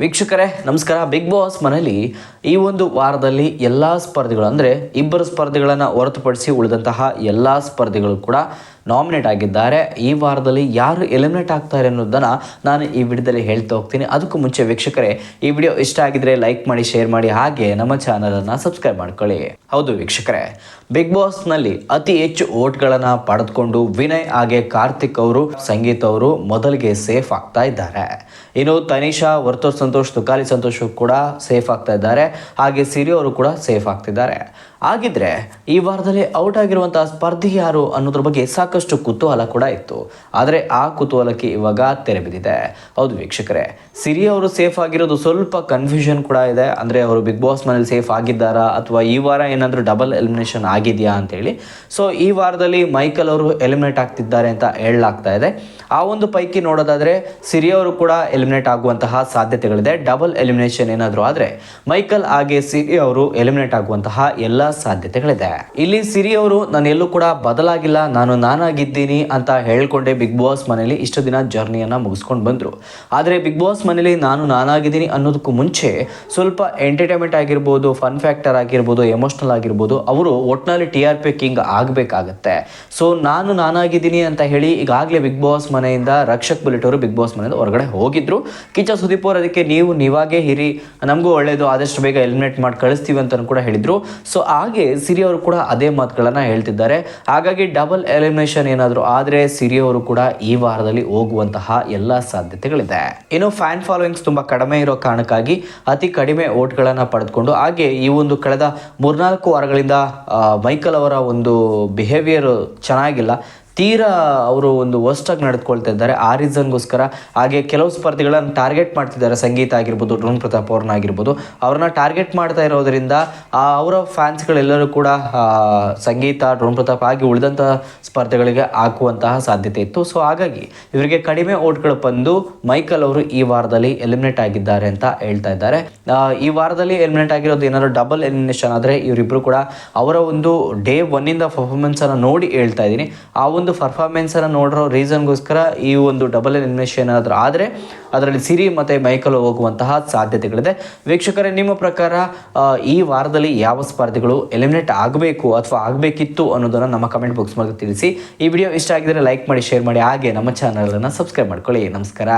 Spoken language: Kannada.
ವೀಕ್ಷಕರೇ, ನಮಸ್ಕಾರ. ಬಿಗ್ ಬಾಸ್ ಮನೆಯಲ್ಲಿ ಈ ಒಂದು ವಾರದಲ್ಲಿ ಎಲ್ಲ ಸ್ಪರ್ಧಿಗಳು, ಅಂದರೆ ಇಬ್ಬರು ಸ್ಪರ್ಧಿಗಳನ್ನು ಹೊರತುಪಡಿಸಿ ಉಳಿದಂತಹ ಎಲ್ಲ ಸ್ಪರ್ಧಿಗಳು ಕೂಡ ನಾಮಿನೇಟ್ ಆಗಿದ್ದಾರೆ. ಈ ವಾರದಲ್ಲಿ ಯಾರು ಎಲಿಮಿನೇಟ್ ಆಗ್ತಾರೆ ಅನ್ನೋದನ್ನು ನಾನು ಈ ವಿಡಿಯೋದಲ್ಲಿ ಹೇಳ್ತಾ ಹೋಗ್ತೀನಿ. ಅದಕ್ಕೂ ಮುಂಚೆ ವೀಕ್ಷಕರೇ, ಈ ವಿಡಿಯೋ ಇಷ್ಟ ಆಗಿದ್ರೆ ಲೈಕ್ ಮಾಡಿ ಶೇರ್ ಮಾಡಿ, ಹಾಗೆ ನಮ್ಮ ಚಾನಲನ್ನು ಸಬ್ಸ್ಕ್ರೈಬ್ ಮಾಡ್ಕೊಳ್ಳಿ. ಹೌದು ವೀಕ್ಷಕರೇ ಬಿಗ್ ಬಾಸ್ನಲ್ಲಿ ಅತಿ ಹೆಚ್ಚು ಓಟ್ಗಳನ್ನು ಪಡೆದುಕೊಂಡು ವಿನಯ್ ಹಾಗೆ ಕಾರ್ತಿಕ್ ಅವರು, ಸಂಗೀತ್ ಅವರು ಮೊದಲಿಗೆ ಸೇಫ್ ಆಗ್ತಾ ಇದ್ದಾರೆ. ಇನ್ನು ತನಿಷಾ, ವರ್ತೂರ್ ಸಂತೋಷ್, ತುಕಾಲಿ ಸಂತೋಷ್ ಕೂಡ ಸೇಫ್ ಆಗ್ತಾ ಇದ್ದಾರೆ. ಹಾಗೆ ಸಿರಿ ಅವರು ಕೂಡ ಸೇಫ್ ಆಗ್ತಿದ್ದಾರೆ. ಹಾಗಿದ್ರೆ ಈ ವಾರದಲ್ಲಿ ಔಟ್ ಆಗಿರುವಂತಹ ಸ್ಪರ್ಧಿ ಯಾರು ಅನ್ನೋದ್ರ ಬಗ್ಗೆ ಸಾಕಷ್ಟು ಕುತೂಹಲ ಕೂಡ ಇತ್ತು. ಆದರೆ ಆ ಕುತೂಹಲಕ್ಕೆ ಇವಾಗ ತೆರೆ ಬಿದ್ದಿದೆ. ಹೌದು ವೀಕ್ಷಕರೇ ಸಿರಿ ಅವರು ಸೇಫ್ ಆಗಿರೋದು ಸ್ವಲ್ಪ ಕನ್ಫ್ಯೂಷನ್ ಕೂಡ ಇದೆ. ಅಂದರೆ ಅವರು ಬಿಗ್ ಬಾಸ್ ಮನೇಲಿ ಸೇಫ್ ಆಗಿದ್ದಾರಾ? ಅಥವಾ ಈ ವಾರ ಏನಾದರೂ ಡಬಲ್ ಎಲಿಮಿನೇಷನ್ ಆಗಿದೆಯಾ ಅಂತೇಳಿ. ಸೊ ಈ ವಾರದಲ್ಲಿ ಮೈಕಲ್ ಅವರು ಎಲಿಮಿನೇಟ್ ಆಗ್ತಿದ್ದಾರೆ ಅಂತ ಹೇಳಲಾಗ್ತಾ ಇದೆ. ಆ ಒಂದು ಪೈಕಿ ನೋಡೋದಾದರೆ ಸಿರಿ ಅವರು ಕೂಡ ಎಲಿಮಿನೇಟ್ ಆಗುವಂತಹ ಸಾಧ್ಯತೆಗಳಿದೆ. ಡಬಲ್ ಎಲಿಮಿನೇಷನ್ ಏನಾದರೂ ಆದರೆ ಮೈಕಲ್ ಹಾಗೆ ಸಿರಿ ಅವರು ಎಲಿಮಿನೇಟ್ ಆಗುವಂತಹ ಎಲ್ಲ ಸಾಧ್ಯತೆಗಳಿದೆ. ಇಲ್ಲಿ ಸಿರಿ ಅವರು ನಾನು ಎಲ್ಲೂ ಕೂಡ ಬದಲಾಗಿಲ್ಲ. ನಾನು ನಾನಾಗಿದ್ದೀನಿ ಅಂತ ಹೇಳ್ಕೊಂಡೆ ಬಿಗ್ ಬಾಸ್ ಮನೇಲಿ ಇಷ್ಟು ದಿನ ಜರ್ನಿಯನ್ನು ಮುಗಿಸ್ಕೊಂಡು ಬಂದ್ರು. ಆದರೆ ಬಿಗ್ ಬಾಸ್ ಮನೇಲಿ ನಾನು ನಾನಾಗಿದ್ದೀನಿ ಅನ್ನೋದಕ್ಕೂ ಮುಂಚೆ ಸ್ವಲ್ಪ ಎಂಟರ್ಟೈನ್ಮೆಂಟ್ ಆಗಿರ್ಬೋದು, ಫನ್ ಫ್ಯಾಕ್ಟರ್ ಆಗಿರ್ಬೋದು, ಎಮೋಷ್ನಲ್ ಆಗಿರ್ಬೋದು, ಅವರು ಒಟ್ಟಿನಲ್ಲಿ ಟಿ ಆರ್ ಪಿ ಕಿಂಗ್ ಆಗಬೇಕಾಗತ್ತೆ. ಸೊ ನಾನು ನಾನಾಗಿದ್ದೀನಿ ಅಂತ ಹೇಳಿ ಈಗಾಗಲೇ ಬಿಗ್ ಬಾಸ್ ಮನೆಯಿಂದ ರಕ್ಷಕ್ ಬುಲೆಟ್ ಅವರು ಬಿಗ್ ಬಾಸ್ ಮನೆಯಿಂದ ಹೊರಗಡೆ ಹೋಗಿದ್ರು. ಕಿಚ್ಚ ಸುದೀಪ್ ಅವರು ಅದಕ್ಕೆ ನೀವು ನೀವಾಗೇ ಹಿರಿ ನಮಗೂ ಒಳ್ಳೆಯದು ಆದಷ್ಟು ಬೇಗ ಎಲಿಮಿನೇಟ್ ಮಾಡಿ ಕಳಿಸ್ತೀವಿ ಅಂತ ಕೂಡ ಹೇಳಿದ್ರು. ಸೊ ಹಾಗೆ ಸಿರಿ ಅವರು ಕೂಡ ಅದೇ ಮಾತುಗಳನ್ನು ಹೇಳ್ತಿದ್ದಾರೆ. ಹಾಗಾಗಿ ಡಬಲ್ ಎಲಿಮಿನೇಷನ್ ಏನಾದರೂ ಆದರೆ ಸಿರಿಯವರು ಕೂಡ ಈ ವಾರದಲ್ಲಿ ಹೋಗುವಂತಹ ಎಲ್ಲ ಸಾಧ್ಯತೆಗಳಿದೆ. ಇನ್ನು ಫ್ಯಾನ್ ಫಾಲೋಯಿಂಗ್ಸ್ ತುಂಬ ಕಡಿಮೆ ಇರೋ ಕಾರಣಕ್ಕಾಗಿ ಅತಿ ಕಡಿಮೆ ಓಟ್ಗಳನ್ನು ಪಡೆದುಕೊಂಡು ಹಾಗೆ ಈ ಒಂದು ಕಳೆದ ಮೂರ್ನಾಲ್ಕು ವಾರಗಳಿಂದ ಮೈಕಲ್ ಅವರ ಒಂದು ಬಿಹೇವಿಯರ್ ಚೆನ್ನಾಗಿಲ್ಲ. ತೀರಾ ಅವರು ಒಂದು ವರ್ಸ್ಟಾಗಿ ನಡೆದುಕೊಳ್ತಾ ಇದ್ದಾರೆ. ಆ ರೀಸನ್ಗೋಸ್ಕರ ಹಾಗೆ ಕೆಲವು ಸ್ಪರ್ಧಿಗಳನ್ನು ಟಾರ್ಗೆಟ್ ಮಾಡ್ತಿದ್ದಾರೆ. ಸಂಗೀತ ಆಗಿರ್ಬೋದು ಡ್ರೋನ್ ಪ್ರತಾಪ್ ಅವ್ರನ್ನ ಆಗಿರ್ಬೋದು. ಅವ್ರನ್ನ ಟಾರ್ಗೆಟ್ ಮಾಡ್ತಾ ಇರೋದ್ರಿಂದ ಅವರ ಫ್ಯಾನ್ಸ್ಗಳೆಲ್ಲರೂ ಕೂಡ ಸಂಗೀತ ಡ್ರೋನ್ ಪ್ರತಾಪ್ ಆಗಿ ಉಳಿದಂತಹ ಸ್ಪರ್ಧೆಗಳಿಗೆ ಹಾಕುವಂತಹ ಸಾಧ್ಯತೆ ಇತ್ತು. ಸೊ ಹಾಗಾಗಿ ಇವರಿಗೆ ಕಡಿಮೆ ಓಟ್ಗಳು ಬಂದು ಮೈಕಲ್ ಅವರು ಈ ವಾರದಲ್ಲಿ ಎಲಿಮಿನೇಟ್ ಆಗಿದ್ದಾರೆ ಅಂತ ಹೇಳ್ತಾ ಇದ್ದಾರೆ. ಈ ವಾರದಲ್ಲಿ ಎಲಿಮಿನೇಟ್ ಆಗಿರೋದು ಏನಾದರೂ ಡಬಲ್ ಎಲಿಮಿನೇಷನ್ ಆದರೆ ಇವರಿಬ್ಬರು ಕೂಡ ಅವರ ಒಂದು ಡೇ ಒನ್ನಿಂದ ಪರ್ಫಾರ್ಮೆನ್ಸನ್ನು ನೋಡಿ ಹೇಳ್ತಾ ಇದ್ದೀನಿ. ಆ ಒಂದು ಪರ್ಫಾರ್ಮೆನ್ಸನ್ನು ನೋಡಿರೋ ರೀಸನ್ಗೋಸ್ಕರ ಈ ಒಂದು ಡಬಲ್ ಎಲಿಮಿನೇಷನ್ ಏನಾದರೂ ಆದರೆ ಅದರಲ್ಲಿ ಸಿರಿ ಮತ್ತು ಮೈಕಲ್ ಹೋಗುವಂತಹ ಸಾಧ್ಯತೆಗಳಿದೆ. ವೀಕ್ಷಕರೇ, ನಿಮ್ಮ ಪ್ರಕಾರ ಈ ವಾರದಲ್ಲಿ ಯಾವ ಸ್ಪರ್ಧಿಗಳು ಎಲಿಮಿನೇಟ್ ಆಗಬೇಕು ಅಥವಾ ಆಗಬೇಕಿತ್ತು ಅನ್ನೋದನ್ನು ನಮ್ಮ ಕಮೆಂಟ್ ಬಾಕ್ಸ್ ಮೂಲಕ ತಿಳಿಸಿ. ಈ ವಿಡಿಯೋ ಇಷ್ಟ ಆಗಿದ್ರೆ ಲೈಕ್ ಮಾಡಿ ಶೇರ್ ಮಾಡಿ, ಹಾಗೆ ನಮ್ಮ ಚಾನಲನ್ನು ಸಬ್ಸ್ಕ್ರೈಬ್ ಮಾಡ್ಕೊಳ್ಳಿ. ನಮಸ್ಕಾರ.